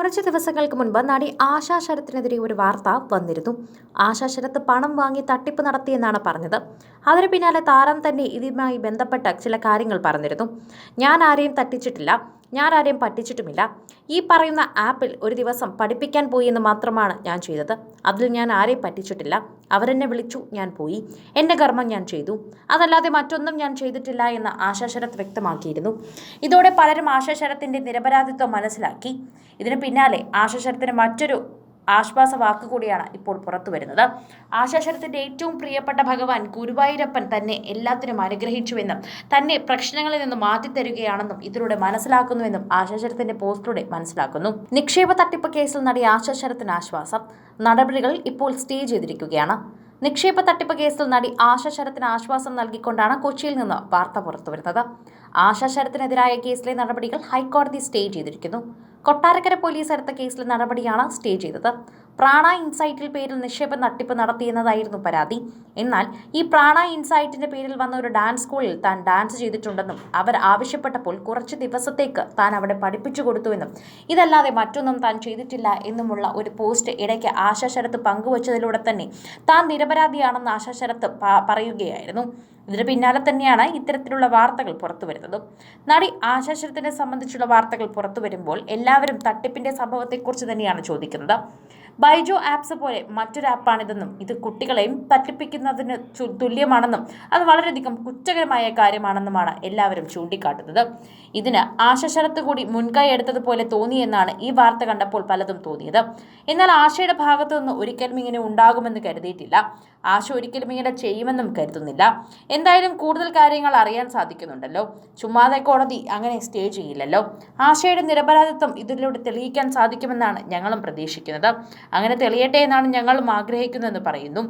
കുറച്ച് ദിവസങ്ങൾക്ക് മുൻപ് നടി ആശാ ശരത്തിനെതിരെ ഒരു വാർത്ത വന്നിരുന്നു. ആശാ ശരത്ത് പണം വാങ്ങി തട്ടിപ്പ് നടത്തിയെന്നാണ് പറഞ്ഞത്. അതിന് പിന്നാലെ താരം തന്നെ ഇതുമായി ബന്ധപ്പെട്ട ചില കാര്യങ്ങൾ പറഞ്ഞിരുന്നു. ഞാൻ ആരെയും തട്ടിച്ചിട്ടില്ല. ഞാൻ ആരെയും പറ്റിച്ചിട്ടുമില്ല. ഈ പറയുന്ന ആപ്പിൽ ഒരു ദിവസം പഠിപ്പിക്കാൻ പോയി എന്ന് മാത്രമാണ് ഞാൻ ചെയ്തത്. അതിൽ ഞാൻ ആരെയും പറ്റിച്ചിട്ടില്ല. അവരെന്നെ വിളിച്ചു ഞാൻ പോയി. എന്റെ കർമ്മം ഞാൻ ചെയ്തു. അതല്ലാതെ മറ്റൊന്നും ഞാൻ ചെയ്തിട്ടില്ല എന്ന് ആശാ ശരത് വ്യക്തമാക്കിയിരുന്നു. ഇതോടെ പലരും ആശാ ശരത്തിന്റെ നിരപരാധിത്വം മനസ്സിലാക്കി. ഇതിന് പിന്നാലെ ആശാ ശരത്തിന് മറ്റൊരു ആശ്വാസ വാക്ക് കൂടിയാണ് ഇപ്പോൾ പുറത്തു വരുന്നത്. ആശാശരത്തിന്റെ ഏറ്റവും പ്രിയപ്പെട്ട ഭഗവാൻ ഗുരുവായൂരപ്പൻ തന്നെ എല്ലാത്തിനും അനുഗ്രഹിച്ചുവെന്നും തന്നെ പ്രശ്നങ്ങളിൽ നിന്ന് മാറ്റിത്തരുകയാണെന്നും ഇതിലൂടെ മനസ്സിലാക്കുന്നുവെന്നും ആശാശരത്തിന്റെ പോസ്റ്റിലൂടെ മനസ്സിലാക്കുന്നു. നിക്ഷേപ തട്ടിപ്പ് കേസിൽ നടിയ ആശാശരത്തിന് ആശ്വാസം. നടപടികൾ ഇപ്പോൾ സ്റ്റേ ചെയ്തിരിക്കുകയാണ്. നിക്ഷേപ തട്ടിപ്പ് കേസിൽ നടി ആശ ശരത്തിന് ആശ്വാസം നൽകിക്കൊണ്ടാണ് കൊച്ചിയിൽ നിന്ന് വാർത്ത പുറത്തുവരുന്നത്. ആശ ശരത്തിനെതിരായ കേസിലെ നടപടികൾ ഹൈക്കോടതി സ്റ്റേ ചെയ്തിരിക്കുന്നു. കൊട്ടാരക്കര പോലീസ് എടുത്ത കേസിലെ നടപടിയാണ് സ്റ്റേ ചെയ്തത്. പ്രാണ ഇൻസൈറ്റിൽ പേരിൽ നിക്ഷേപ തട്ടിപ്പ് നടത്തിയെന്നതായിരുന്നു പരാതി. എന്നാൽ ഈ പ്രാണ ഇൻസൈറ്റിന്റെ പേരിൽ വന്ന ഒരു ഡാൻസ് സ്കൂളിൽ താൻ ഡാൻസ് ചെയ്തിട്ടുണ്ടെന്നും അവർ ആവശ്യപ്പെട്ടപ്പോൾ കുറച്ച് ദിവസത്തേക്ക് താൻ അവിടെ പഠിപ്പിച്ചു കൊടുത്തുവെന്നും ഇതല്ലാതെ മറ്റൊന്നും താൻ ചെയ്തിട്ടില്ല എന്നുമുള്ള ഒരു പോസ്റ്റ് ഇടയ്ക്ക് ആശാ ശരത്ത് പങ്കുവച്ചതിലൂടെ തന്നെ താൻ നിരപരാധിയാണെന്ന് ആശാ ശരത്ത് പറയുകയായിരുന്നു. ഇതിന് പിന്നാലെ തന്നെയാണ് ഇത്തരത്തിലുള്ള വാർത്തകൾ പുറത്തു വരുന്നത്. നടി ആശാശരത്തിനെ സംബന്ധിച്ചുള്ള വാർത്തകൾ പുറത്തു വരുമ്പോൾ എല്ലാവരും തട്ടിപ്പിന്റെ സംഭവത്തെക്കുറിച്ച് തന്നെയാണ് ചോദിക്കുന്നത്. ബൈജോ ആപ്സ് പോലെ മറ്റൊരു ആപ്പാണിതെന്നും ഇത് കുട്ടികളെയും തട്ടിപ്പിക്കുന്നതിന് തുല്യമാണെന്നും അത് വളരെയധികം കുറ്റകരമായ കാര്യമാണെന്നുമാണ് എല്ലാവരും ചൂണ്ടിക്കാട്ടുന്നത്. ഇതിന് ആശശരത്ത് കൂടി മുൻകൈ എടുത്തതുപോലെ തോന്നിയെന്നാണ് ഈ വാർത്ത കണ്ടപ്പോൾ പലതും തോന്നിയത്. എന്നാൽ ആശയുടെ ഭാഗത്തു നിന്ന് ഒരിക്കലും ഇങ്ങനെ ഉണ്ടാകുമെന്ന് കരുതിയിട്ടില്ല. ആശ ഒരിക്കലും ഇങ്ങനെ ചെയ്യുമെന്നും കരുതുന്നില്ല. എന്തായാലും കൂടുതൽ കാര്യങ്ങൾ അറിയാൻ സാധിക്കുന്നുണ്ടല്ലോ. ചുമ്മാതെ കോടതി അങ്ങനെ സ്റ്റേ ചെയ്യില്ലല്ലോ. ആശയുടെ നിരപരാധിത്വം ഇതിലൂടെ തെളിയിക്കാൻ സാധിക്കുമെന്നാണ് ഞങ്ങളും പ്രതീക്ഷിക്കുന്നത്. അങ്ങനെ തെളിയട്ടെ എന്നാണ് ഞങ്ങളും ആഗ്രഹിക്കുന്നതെന്ന് പറയുന്നു.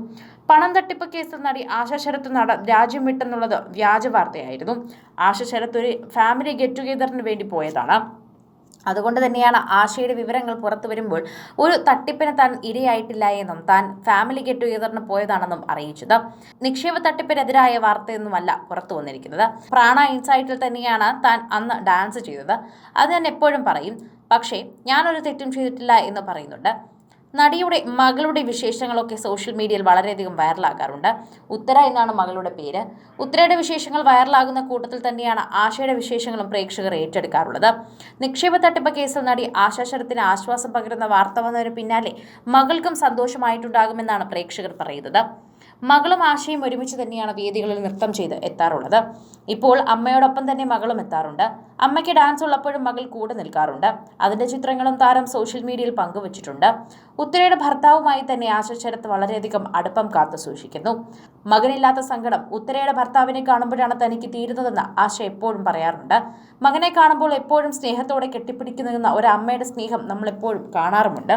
പണം തട്ടിപ്പ് കേസിൽ നടി ആശ ശരത്ത് നട രാജ്യം വിട്ടെന്നുള്ളത് വ്യാജ വാർത്തയായിരുന്നു. ആശ ശരത്ത് ഒരു ഫാമിലി ഗെറ്റ് ടുഗെദറിന് വേണ്ടി പോയതാണ്. അതുകൊണ്ട് തന്നെയാണ് ആശയുടെ വിവരങ്ങൾ പുറത്തു വരുമ്പോൾ ഒരു തട്ടിപ്പിന് താൻ ഇരയായിട്ടില്ല എന്നും താൻ ഫാമിലി ഗെറ്റ് ടുഗെദറിന് പോയതാണെന്നും അറിയിച്ചത്. നിക്ഷേപ തട്ടിപ്പിനെതിരായ വാർത്തയൊന്നുമല്ല പുറത്തു വന്നിരിക്കുന്നത്. പ്രാണ ഇൻസൈറ്റിൽ തന്നെയാണ് താൻ അന്ന് ഡാൻസ് ചെയ്തത്. അത് ഞാൻ എപ്പോഴും പറയും. പക്ഷേ ഞാനൊരു തെറ്റും ചെയ്തിട്ടില്ല എന്ന് പറയുന്നുണ്ട്. നടിയുടെ മകളുടെ വിശേഷങ്ങളൊക്കെ സോഷ്യൽ മീഡിയയിൽ വളരെയധികം വൈറലാകാറുണ്ട്. ഉത്തര എന്നാണ് മകളുടെ പേര്. ഉത്തരയുടെ വിശേഷങ്ങൾ വൈറലാകുന്ന കൂട്ടത്തിൽ തന്നെയാണ് ആശയുടെ വിശേഷങ്ങളും പ്രേക്ഷകർ ഏറ്റെടുക്കാറുള്ളത്. നിക്ഷേപ തട്ടിപ്പ് കേസിൽ നടി ആശാശരത്തിന് ആശ്വാസം പകരുന്ന വാർത്ത വന്നതിന് പിന്നാലെ മകൾക്കും സന്തോഷമായിട്ടുണ്ടാകുമെന്നാണ് പ്രേക്ഷകർ പറയുന്നത്. മകളും ആശയും ഒരുമിച്ച് തന്നെയാണ് വേദികളിൽ നൃത്തം ചെയ്ത് എത്താറുള്ളത്. ഇപ്പോൾ അമ്മയോടൊപ്പം തന്നെ മകളും എത്താറുണ്ട്. അമ്മയ്ക്ക് ഡാൻസ് ഉള്ളപ്പോഴും മകൾ കൂടെ നിൽക്കാറുണ്ട്. അതിന്റെ ചിത്രങ്ങളും താരം സോഷ്യൽ മീഡിയയിൽ പങ്കുവച്ചിട്ടുണ്ട്. ഉത്തരയുടെ ഭർത്താവുമായി തന്നെ ആശ ശരത്ത് വളരെയധികം അടുപ്പം കാത്തു സൂക്ഷിക്കുന്നു. മകനില്ലാത്ത സങ്കടം ഉത്തരയുടെ ഭർത്താവിനെ കാണുമ്പോഴാണ് തനിക്ക് തീരുന്നതെന്ന് ആശ എപ്പോഴും പറയാറുണ്ട്. മകനെ കാണുമ്പോൾ എപ്പോഴും സ്നേഹത്തോടെ കെട്ടിപ്പിടിക്കുന്ന ഒരു അമ്മയുടെ സ്നേഹം നമ്മൾ എപ്പോഴും കാണാറുമുണ്ട്.